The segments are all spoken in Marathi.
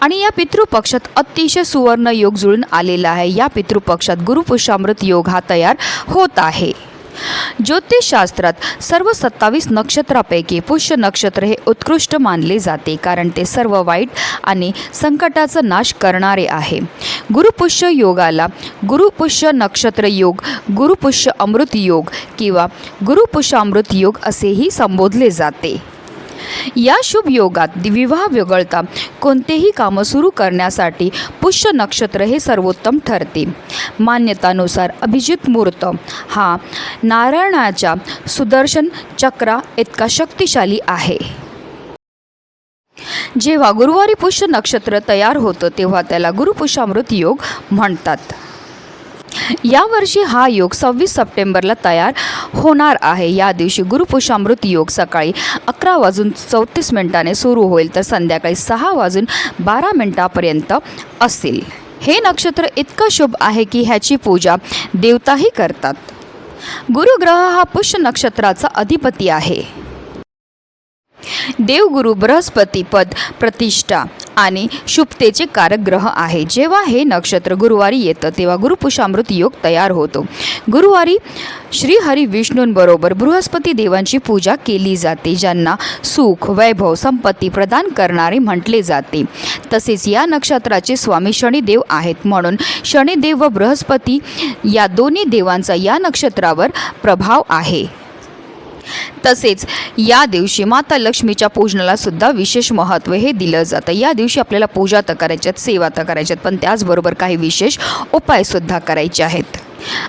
आणि या पितृपक्षात अतिशय सुवर्ण योग जुळून आलेला आहे. या पितृपक्षात गुरुपुषामृत योग हा तयार होत आहे. ज्योतिषशास्त्रात सर्व सत्तावीस नक्षत्रापैकी पुष्य नक्षत्र हे उत्कृष्ट मानले जाते कारण ते सर्व वाईट आणि संकटाचा नाश करणारे आहे. गुरुपुष्य योगाला गुरुपुष्य नक्षत्र योग गुरुपुष्य अमृत योग किंवा गुरुपुष्यामृत योग असेही संबोधले जाते. या शुभ योगात विवाह वगळता कोणतेही कामं सुरू करण्यासाठी पुष्य नक्षत्र हे सर्वोत्तम ठरते. मान्यतानुसार अभिजित मुहूर्त हा नारायणाच्या सुदर्शन चक्रा इतका शक्तिशाली आहे. जेव्हा गुरुवारी पुष्य नक्षत्र तयार होतं तेव्हा त्याला गुरुपुष्यामृत योग म्हणतात. यावर्षी हा योग सव्वीस सप्टेंबरला तयार होणार आहे. या दिवशी गुरुपुषामृत योग सकाळी अकरा वाजून चौतीस मिनिटाने सुरू होईल तर संध्याकाळी सहा वाजून बारा मिनिटापर्यंत असेल. हे नक्षत्र इतकं शुभ आहे की ह्याची पूजा देवताही करतात. गुरुग्रह हा पुष्य नक्षत्राचा अधिपती आहे. देवगुरु बृहस्पती पद प्रतिष्ठा आणि शुभतेचे कारक ग्रह आहे. जेव्हा हे नक्षत्र गुरुवारी येतं तेव्हा गुरुपुषामृत योग तयार होतो. गुरुवारी श्रीहरी विष्णूंबरोबर बृहस्पती देवांची पूजा केली जाते ज्यांना सुख वैभव संपत्ती प्रदान करणारे म्हटले जाते. तसेच या नक्षत्राचे स्वामी शनिदेव आहेत. म्हणून शनिदेव व बृहस्पती या दोन्ही देवांचा या नक्षत्रावर प्रभाव आहे. तसेच या दिवशी माता लक्ष्मीच्या पूजनाला सुद्धा विशेष महत्त्व हे दिलं जातं. या दिवशी आपल्याला पूजा तर करायच्यात सेवा तर करायच्यात पण त्याचबरोबर काही विशेष उपायसुद्धा करायचे आहेत.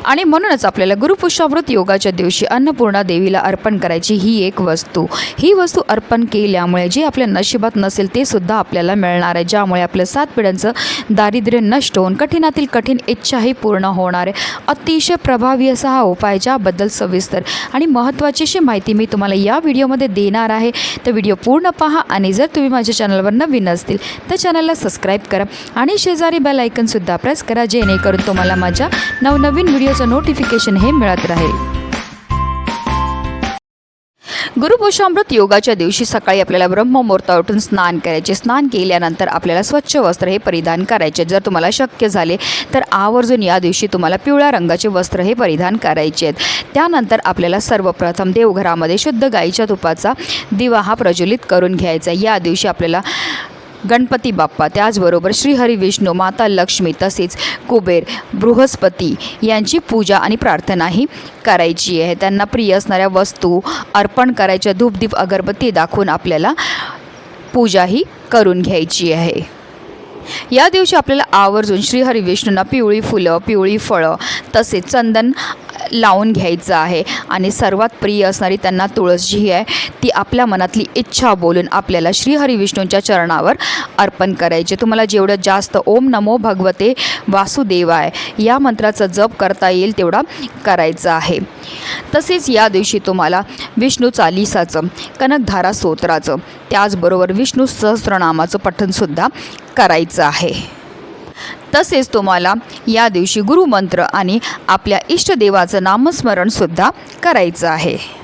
आणि म्हणूनच आपल्याला गुरुपुष्यामृत योगाच्या दिवशी अन्नपूर्णा देवीला अर्पण करायची ही एक वस्तू. ही वस्तू अर्पण केल्यामुळे जे आपल्या नशिबात नसेल ते सुद्धा आपल्याला मिळणार आहे. ज्यामुळे आपलं सात पिढ्यांचं दारिद्र्य नष्ट होऊन कठीणातील कठीण इच्छाही पूर्ण होणार आहे. अतिशय प्रभावी असा हा उपाय ज्याबद्दल सविस्तर आणि महत्त्वाची अशी माहिती मी तुम्हाला या व्हिडिओमध्ये देणार आहे. तर व्हिडिओ पूर्ण पहा आणि जर तुम्ही माझ्या चॅनलवर नवीन असतील तर चॅनलला सबस्क्राईब करा आणि शेजारी बेल आयकनसुद्धा प्रेस करा जेणेकरून तुम्हाला माझ्या नवनवीन व्हिडिओचं नोटिफिकेशन हे मिळत राहील. गुरुपुषामृत योगाच्या दिवशी सकाळी आपल्याला ब्रह्ममुहूर्ता उठून स्नान करायचे. स्नान केल्यानंतर आपल्याला स्वच्छ वस्त्र हे परिधान करायचे. जर तुम्हाला शक्य झाले तर आवर्जून या दिवशी तुम्हाला पिवळ्या रंगाचे वस्त्र हे परिधान करायचे आहेत. त्यानंतर आपल्याला सर्वप्रथम देवघरामध्ये शुद्ध गाईच्या तुपाचा दिवा हा प्रज्वलित करून घ्यायचा या दिवशी आपल्याला गणपती बाप्पा त्याचबरोबर श्रीहरी विष्णू माता लक्ष्मी तसेच कुबेर बृहस्पती यांची पूजा आणि प्रार्थनाही करायची आहे. त्यांना प्रिय असणाऱ्या वस्तू अर्पण करायच्या धूपदीप अगरबत्ती दाखवून आपल्याला पूजाही करून घ्यायची आहे. या दिवशी आपल्याला आवर्जून श्रीहरी विष्णूंना पिवळी फुलं पिवळी फळं तसेच चंदन लावून घ्यायचं आहे. आणि सर्वात प्रिय असणारी त्यांना तुळस जी आहे. ती आपल्या मनातली इच्छा बोलून आपल्याला श्रीहरी विष्णूंच्या चरणावर अर्पण करायचे. तुम्हाला जेवढं जास्त ओम नमो भगवते वासुदेवाय या मंत्राचा जप करता येईल तेवढा करायचा आहे. तसेच या दिवशी तुम्हाला विष्णू चालिसाचं कनकधारा स्तोत्राचं त्याचबरोबर विष्णू सहस्रनामाचं पठणसुद्धा करायचं आहे. तसेच तुम्हाला या दिवशी गुरुमंत्र आणि आपल्या इष्टदेवाचं नामस्मरणसुद्धा करायचं आहे.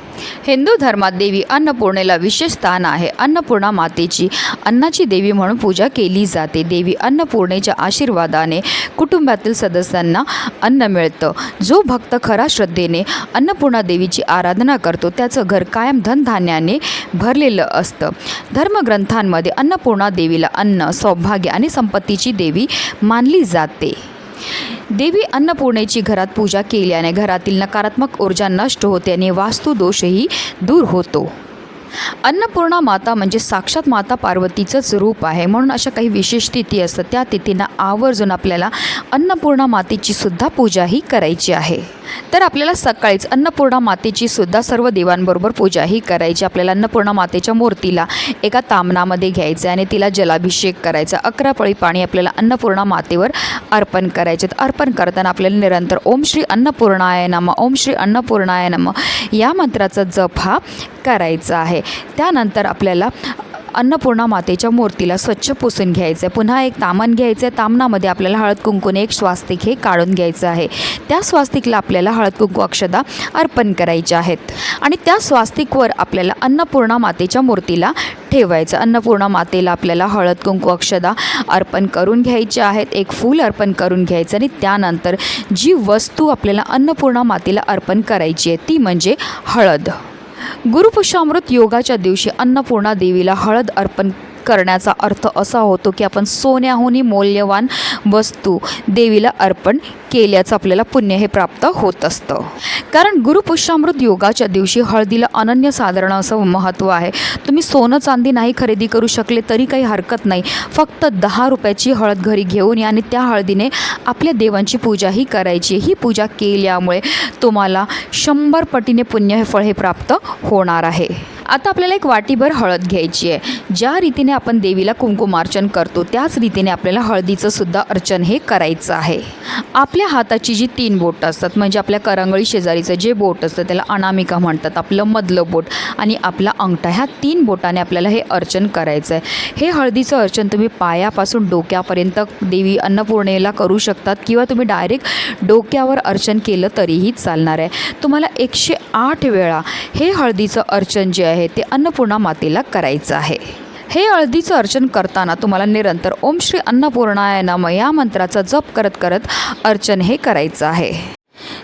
हिंदू धर्मात देवी अन्नपूर्णेला विशेष स्थान आहे. अन्नपूर्णा मातेची अन्नाची देवी म्हणून पूजा केली जाते. देवी अन्नपूर्णेच्या आशीर्वादाने कुटुंबातील सदस्यांना अन्न मिळतं. जो भक्त खरा श्रद्धेने अन्नपूर्णा देवीची आराधना करतो त्याचं घर कायम धनधान्याने भरलेलं असतं. धर्मग्रंथांमध्ये अन्नपूर्णा देवीला अन्न सौभाग्य आणि संपत्तीची देवी मानली जाते. देवी अन्नपूर्णेची घरात पूजा केल्याने घरातील नकारात्मक ऊर्जा नष्ट होते आणि वास्तुदोषही दूर होतो. अन्नपूर्णा माता म्हणजे साक्षात माता पार्वतीचंच रूप आहे. म्हणून अशा काही विशेष तिथी असतात. त्या तिथींना आवर्जून आपल्याला अन्नपूर्णा मातेची सुद्धा पूजाही करायची आहे. तर आपल्याला सकाळीच अन्नपूर्णा मातेची सुद्धा सर्व देवांबरोबर पूजा ही करायची. आपल्याला अन्नपूर्णा मातेच्या मूर्तीला एका तामनामध्ये घ्यायचं आणि तिला जलाभिषेक करायचा. अकरा पळी पाणी आपल्याला अन्नपूर्णा मातेवर अर्पण करायचे. अर्पण करताना आपल्याला निरंतर ओम श्री अन्नपूर्णाय नम ओम श्री अन्नपूर्णाय नम या मंत्राचा जप हा करायचा आहे. त्यानंतर आपल्याला अन्नपूर्णा मातेच्या मूर्तीला स्वच्छ पुसून घ्यायचं आहे पुन्हा एक तामण घ्यायचं आहे तामणामध्ये आपल्याला हळद कुंकूने एक स्वास्तिक हे काढून घ्यायचं आहे. त्या स्वास्तिकला आपल्याला हळद कुंकू अक्षदा अर्पण करायच्या आहेत. आणि त्या स्वास्तिकवर आपल्याला अन्नपूर्णा मातेच्या मूर्तीला ठेवायचं. अन्नपूर्णा मातेला आपल्याला हळद कुंकू अक्षदा अर्पण करून घ्यायचे आहेत. एक फूल अर्पण करून घ्यायचं आणि त्यानंतर जी वस्तू आपल्याला अन्नपूर्णा मातेला अर्पण करायची आहे ती म्हणजे हळद. गुरुपुष्यामृत योगाच्या दिवशी अन्नपूर्णा देवीला हळद अर्पण करण्याचा अर्थ असा होतो की आपण सोन्याहूनही मौल्यवान वस्तू देवीला अर्पण केल्याचं आपल्याला पुण्य हे प्राप्त होत असतं. कारण गुरुपुष्यामृत योगाच्या दिवशी हळदीला अनन्यसाधारण असं महत्त्व आहे. तुम्ही सोनं चांदी नाही खरेदी करू शकले तरी काही हरकत नाही. फक्त दहा रुपयाची हळद घरी घेऊन या आणि त्या हळदीने आपल्या देवांची पूजाही करायची. ही पूजा केल्यामुळे तुम्हाला शंभर पटीने पुण्य हे फळ हे प्राप्त होणार आहे. आता आपल्याला एक वाटीभर हळद घ्यायची आहे. ज्या रीतीने आपण देवीला कुंकुमार्चन करतो त्याच रीतीने आपल्याला हळदीचं सुद्धा अर्चन हे करायचं आहे. आपल्या हाताची जी तीन बोटं असतात म्हणजे आपल्या करंगळी शेजारीचं जे बोट असतं त्याला अनामिका म्हणतात आपलं मधलं बोट आणि आपला अंगठा ह्या तीन बोटाने आपल्याला हे अर्चन करायचं आहे हे हळदीचं अर्चन तुम्ही पायापासून डोक्यापर्यंत देवी अन्नपूर्णेला करू शकतात किंवा तुम्ही डायरेक्ट डोक्यावर अर्चन केलं तरीही चालणार आहे. तुम्हाला एकशे आठ वेळा हे हळदीचं अर्चन जे आहे ते अन्नपूर्णा मातेला करायचं आहे. हे हळदीचं अर्चन करताना तुम्हाला निरंतर ओम श्री अन्नपूर्णाय नम या मंत्राचा जप करत करत अर्चन हे करायचं आहे.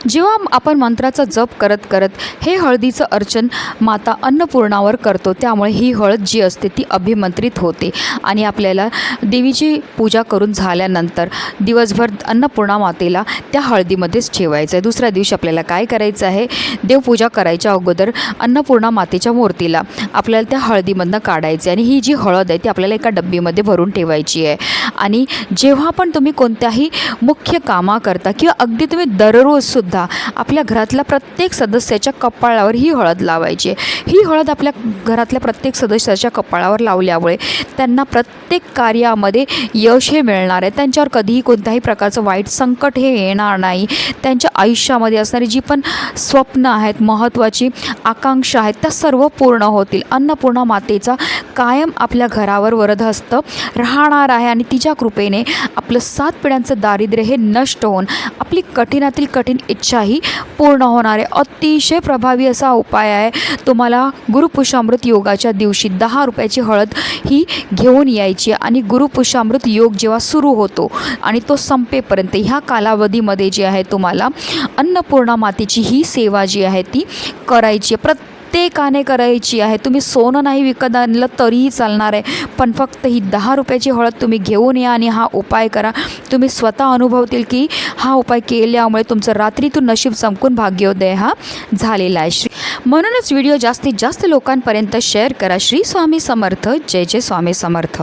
जेव्हा आपण मंत्राचा जप करत करत हे हळदीचं अर्चन माता अन्नपूर्णावर करतो त्यामुळे ही हळद जी असते ती अभिमंत्रित होते. आणि आपल्याला देवीची पूजा करून झाल्यानंतर दिवसभर अन्नपूर्णा मातेला त्या हळदीमध्येच ठेवायचं आहे. दुसऱ्या दिवशी आपल्याला काय करायचं आहे? देवपूजा करायच्या अगोदर अन्नपूर्णा मातेच्या मूर्तीला आपल्याला त्या हळदीमधनं काढायचं आहे. आणि ही जी हळद आहे ती आपल्याला एका डब्बीमध्ये भरून ठेवायची आहे. आणि जेव्हा पण तुम्ही कोणत्याही मुख्य कामा करता किंवा अगदी तुम्ही दररोजसुद्धा आपल्या घरातल्या प्रत्येक सदस्याच्या कपाळावर ही हळद लावायची. ही हळद आपल्या घरातल्या प्रत्येक सदस्याच्या कपाळावर लावल्यामुळे त्यांना प्रत्येक कार्यामध्ये यश हे मिळणार आहे. त्यांच्यावर कधीही कोणत्याही प्रकारचं वाईट संकट हे येणार नाही. त्यांच्या आयुष्यामध्ये असणारी जी पण स्वप्न आहेत महत्त्वाची आकांक्षा आहेत त्या सर्व पूर्ण होतील. अन्नपूर्णा मातेचा कायम आपल्या घरावर वरदहस्त राहणार आहे आणि तिच्या कृपेने आपलं सात पिढ्यांचं दारिद्र्य हे नष्ट होऊन आपली कठीणातील कठीण इच्छाही पूर्ण होणार आहे अतिशय प्रभावी असा उपाय आहे. तुम्हाला गुरुपुषामृत योगाच्या दिवशी दहा रुपयाची हळद ही घेऊन यायची आणि गुरुपुषामृत योग जेव्हा सुरू होतो आणि तो संपेपर्यंत ह्या कालावधीमध्ये जे आहे तुम्हाला अन्नपूर्णा मातेची ही सेवा जी आहे ती करायची आहे. ते प्रत्येकाने करायची आहे. तुम्ही सोनं नाही विकत आणलं तरीही चालणार आहे. पण फक्त ही दहा रुपयाची हळद तुम्ही घेऊन या आणि हा उपाय करा. तुम्ही स्वतः अनुभवतील की हा उपाय केल्यामुळे तुमचं रात्रीतून नशीब चमकून भाग्योदय हा झालेला आहे. श्री म्हणूनच व्हिडिओ जास्तीत जास्त लोकांपर्यंत शेअर करा. श्री स्वामी समर्थ. जय जय स्वामी समर्थ.